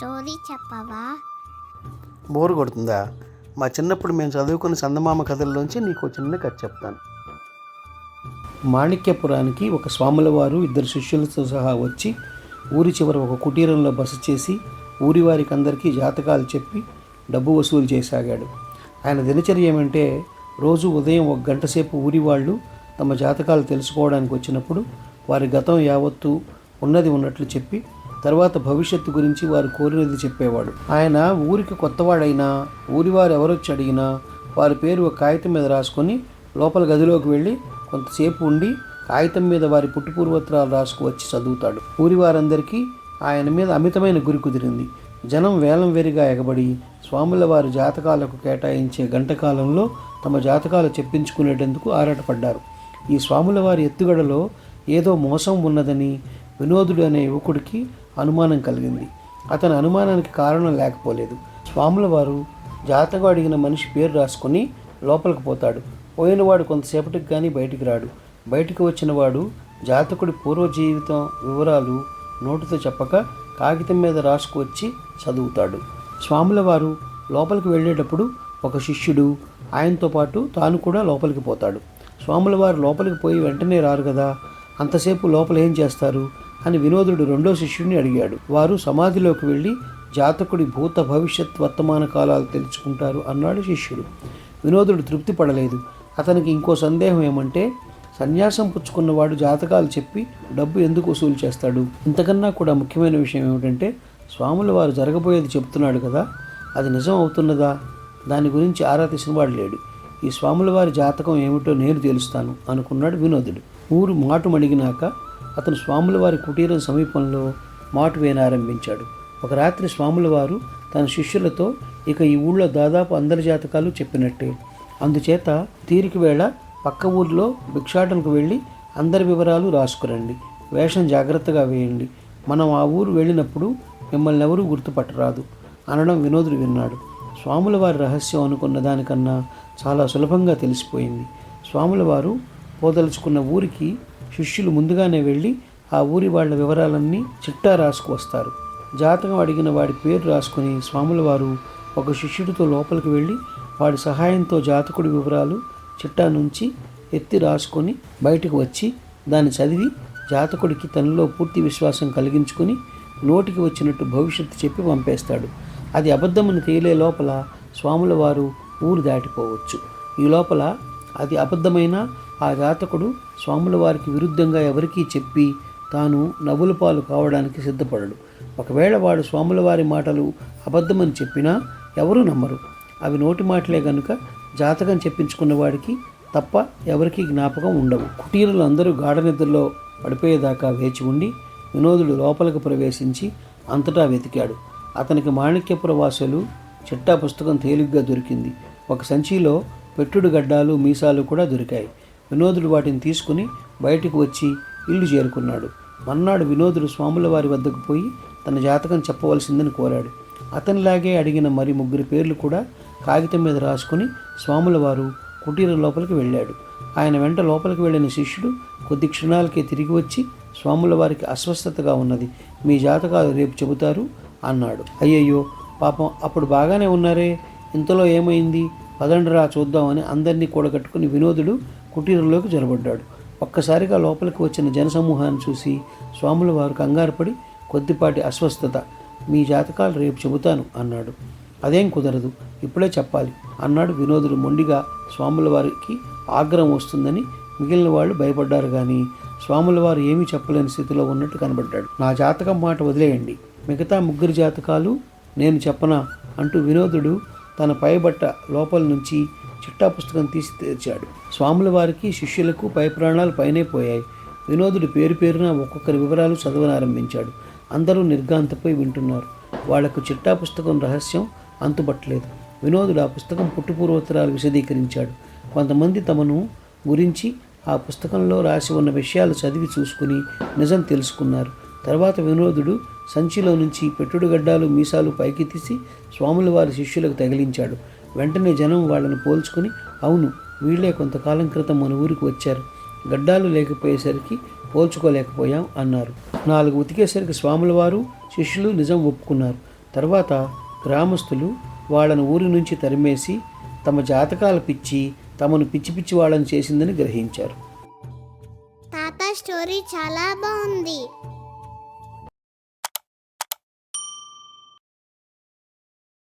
Story చెప్పవా? Bore కొడుతుందా? మా చిన్నప్పుడు మేము చదువుకున్న చందమామ కథల్లోంచి నీకు చిన్న కథ చెప్తాను. మాణిక్యపురానికి ఒక స్వాముల వారు ఇద్దరు శిష్యులతో సహా వచ్చి ఊరి చివర ఒక కుటీరంలో బస చేసి ఊరి వారికి అందరికీ జాతకాలు చెప్పి డబ్బు వసూలు చేయసాగాడు ఆయన దినచర్య ఏమంటే రోజు ఉదయం ఒక గంట సేపు ఊరి వాళ్ళు తమ జాతకాలు తెలుసుకోవడానికి వచ్చినప్పుడు వారి గతం యావత్తు ఉన్నది ఉన్నట్లు చెప్పి తర్వాత భవిష్యత్తు గురించి వారు కోరినది చెప్పేవాడు. ఆయన ఊరికి కొత్తవాడైనా ఊరి వారు ఎవరొచ్చి అడిగినా వారి పేరు ఒక కాగితం మీద రాసుకొని లోపల గదిలోకి వెళ్ళి కొంతసేపు ఉండి కాగితం మీద వారి పుట్టుపూర్వత్రాలు రాసుకు వచ్చి చదువుతాడు. ఊరి వారందరికీ ఆయన మీద అమితమైన గురి కుదిరింది. జనం వేలం వేరిగా ఎగబడి స్వాముల వారి జాతకాలకు కేటాయించే గంట కాలంలో తమ జాతకాలు చెప్పించుకునేటందుకు ఆరాటపడ్డారు. ఈ స్వాముల వారి ఎత్తుగడలో ఏదో మోసం ఉన్నదని వినోదుడు అనే యువకుడికి అనుమానం కలిగింది. అతని అనుమానానికి కారణం లేకపోలేదు. స్వాముల వారు జాతకం అడిగిన మనిషి పేరు రాసుకొని లోపలికి పోతాడు. పోయినవాడు కొంతసేపటికి కానీ బయటికి రాడు. బయటికి వచ్చినవాడు జాతకుడి పూర్వ జీవితం వివరాలు నోటితో చెప్పక కాగితం మీద రాసుకువచ్చి చదువుతాడు. స్వాముల వారు లోపలికి వెళ్ళేటప్పుడు ఒక శిష్యుడు ఆయనతో పాటు తాను కూడా లోపలికి పోతాడు. స్వాముల వారు లోపలికి పోయి వెంటనే రారు కదా. అంతసేపు లోపల ఏం చేస్తారు? అని వినోదుడు రెండో శిష్యుడిని అడిగాడు. వారు సమాధిలోకి వెళ్ళి జాతకుడి భూత భవిష్యత్ వర్తమాన కాలాలు తెలుసుకుంటారు అన్నాడు శిష్యుడు. వినోదుడు తృప్తి పడలేదు. అతనికి ఇంకో సందేహం ఏమంటే సన్యాసం పుచ్చుకున్నవాడు జాతకాలు చెప్పి డబ్బు ఎందుకు వసూలు చేస్తాడు? ఇంతకన్నా కూడా ముఖ్యమైన విషయం ఏమిటంటే స్వాముల వారు జరగబోయేది చెప్తున్నాడు కదా అది నిజం అవుతున్నదా? దాని గురించి ఆరా తీసినవాడు లేడు. ఈ స్వాముల వారి జాతకం ఏమిటో నేను తెలుస్తాను అనుకున్నాడు వినోదుడు. ఊరు మాటు మణిగినాక అతను స్వాముల వారి కుటీరం సమీపంలో మాటు వేనారంభించాడు ఒక రాత్రి స్వాముల వారు తన శిష్యులతో ఇక ఈ ఊళ్ళో దాదాపు అందరి జాతకాలు చెప్పినట్టే. అందుచేత తీరిక వేళ పక్క ఊర్లో భిక్షాటనకు వెళ్ళి అందరి వివరాలు రాసుకురండి. వేషం జాగ్రత్తగా వేయండి. మనం ఆ ఊరు వెళ్ళినప్పుడు మిమ్మల్ని ఎవరూ గుర్తుపట్టరాదు. అనడం వినోదుడు విన్నాడు. స్వాముల వారి రహస్యం అనుకున్న దానికన్నా చాలా సులభంగా తెలిసిపోయింది. స్వాముల వారు పోదలుచుకున్న ఊరికి శిష్యులు ముందుగానే వెళ్ళి ఆ ఊరి వాళ్ళ వివరాలన్నీ చిట్టా రాసుకువస్తారు జాతకం అడిగిన వాడి పేరు రాసుకుని స్వాముల వారు ఒక శిష్యుడితో లోపలికి వెళ్ళి వాడి సహాయంతో జాతకుడి వివరాలు చిట్టా నుంచి ఎత్తి రాసుకొని బయటకు వచ్చి దాన్ని చదివి జాతకుడికి తనలో పూర్తి విశ్వాసం కలిగించుకొని నోటికి వచ్చినట్టు భవిష్యత్తు చెప్పి పంపేస్తాడు. అది అబద్ధమని తేలే లోపల స్వాముల వారు ఊరు దాటిపోవచ్చు. ఈ లోపల అది అబద్ధమైన ఆ జాతకుడు స్వాముల వారికి విరుద్ధంగా ఎవరికీ చెప్పి తాను నవ్వుల పాలు కావడానికి సిద్ధపడడు. ఒకవేళ వాడు స్వాముల వారి మాటలు అబద్ధమని చెప్పినా ఎవరూ నమ్మరు. అవి నోటి మాటలే కనుక జాతకం చెప్పించుకున్న వాడికి తప్ప ఎవరికీ జ్ఞాపకం ఉండవు. కుటీరులు అందరూ గాఢ నిద్రలో పడిపోయేదాకా వేచి ఉండి వినోదుడు లోపలికి ప్రవేశించి అంతటా వెతికాడు. అతనికి మాణిక్యపుర వాసులు చిట్టా పుస్తకం తేలిగ్గా దొరికింది. ఒక సంచిలో పెట్టుడు గడ్డాలు మీసాలు కూడా దొరికాయి. వినోదుడు వాటిని తీసుకుని బయటకు వచ్చి ఇల్లు చేరుకున్నాడు. మర్నాడు వినోదుడు స్వాముల వారి వద్దకు పోయి తన జాతకం చెప్పవలసిందని కోరాడు. అతనిలాగే అడిగిన మరి ముగ్గురి పేర్లు కూడా కాగితం మీద రాసుకుని స్వాముల వారు కుటీరం లోపలికి వెళ్ళాడు. ఆయన వెంట లోపలికి వెళ్ళిన శిష్యుడు కొద్ది క్షణాలకే తిరిగి వచ్చి స్వాముల వారికి అస్వస్థతగా ఉన్నది. మీ జాతకాలు రేపు చెబుతారు అన్నాడు. అయ్యయ్యో పాపం అప్పుడు బాగానే ఉన్నారే. ఇంతలో ఏమైంది? పదండరా చూద్దామని అందరినీ కూడగట్టుకుని వినోదుడు కుటీరంలోకి జొరబడ్డాడు. ఒక్కసారిగా లోపలికి వచ్చిన జనసమూహాన్ని చూసి స్వాముల వారు కంగారుపడి కొద్దిపాటి అస్వస్థత. మీ జాతకాలు రేపు చెబుతాను అన్నాడు. అదేం కుదరదు. ఇప్పుడే చెప్పాలి అన్నాడు వినోదుడు మొండిగా. స్వాముల వారికి ఆగ్రహం వస్తుందని మిగిలిన వాళ్ళు భయపడ్డారు కానీ స్వాముల వారు ఏమీ చెప్పలేని స్థితిలో ఉన్నట్టు కనబడ్డాడు. నా జాతకం మాట వదిలేయండి. మిగతా ముగ్గురు జాతకాలు నేను చెప్పనా? అంటూ వినోదుడు తన పైబట్ట లోపల నుంచి చిట్టా పుస్తకం తీసి తెచ్చాడు స్వాముల వారికి శిష్యులకు పై ప్రాణాలు పైనే పోయాయి. వినోదుడు పేరు పేరున ఒక్కొక్కరి వివరాలు చదవనారంభించాడు. అందరూ నిర్గాంతపై వింటున్నారు. వాళ్ళకు చిట్టా పుస్తకం రహస్యం అంతుపట్టలేదు వినోదుడు ఆ పుస్తకం పుట్టుపూర్వోత్తరాలు విశదీకరించాడు. కొంతమంది తమను గురించి ఆ పుస్తకంలో రాసి ఉన్న విషయాలు చదివి చూసుకుని నిజం తెలుసుకున్నారు. తర్వాత వినోదుడు సంచిలో నుంచి పెట్టుడు గడ్డాలు మీసాలు పైకి తీసి స్వాముల వారి శిష్యులకు తగిలించాడు. వెంటనే జనం వాళ్ళని పోల్చుకుని అవును వీళ్ళే కొంతకాలం క్రితం మన ఊరికి వచ్చారు. గడ్డాలు లేకపోయేసరికి పోల్చుకోలేకపోయాం అన్నారు. నాలుగు ఉతికేసరికి స్వాముల వారు శిష్యులు నిజం ఒప్పుకున్నారు. తర్వాత గ్రామస్తులు వాళ్ళను ఊరి నుంచి తరిమేసి తమ జాతకాలు పిచ్చి తమను పిచ్చి పిచ్చి వాళ్ళని చేసిందని గ్రహించారు. తాత స్టోరీ చాలా బాగుంది.